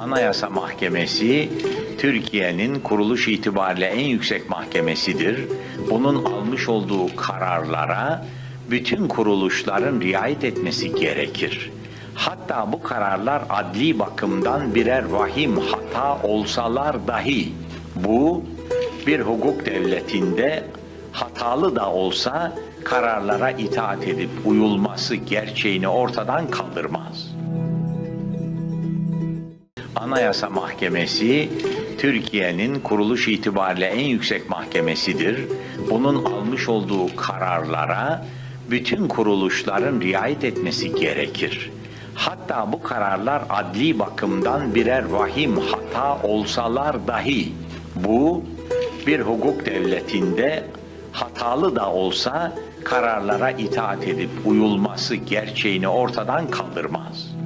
Anayasa Mahkemesi Türkiye'nin kuruluş itibariyle en yüksek mahkemesidir. Bunun almış olduğu kararlara bütün kuruluşların riayet etmesi gerekir. Hatta bu kararlar adli bakımdan birer vahim hata olsalar dahi bu bir hukuk devletinde hatalı da olsa kararlara itaat edip uyulması gerçeğini ortadan kaldırmaz. Anayasa Mahkemesi Türkiye'nin kuruluş itibariyle en yüksek mahkemesidir. Bunun almış olduğu kararlara bütün kuruluşların riayet etmesi gerekir. Hatta bu kararlar adli bakımdan birer vahim hata olsalar dahi bu bir hukuk devletinde hatalı da olsa kararlara itaat edip uyulması gerçeğini ortadan kaldırmaz.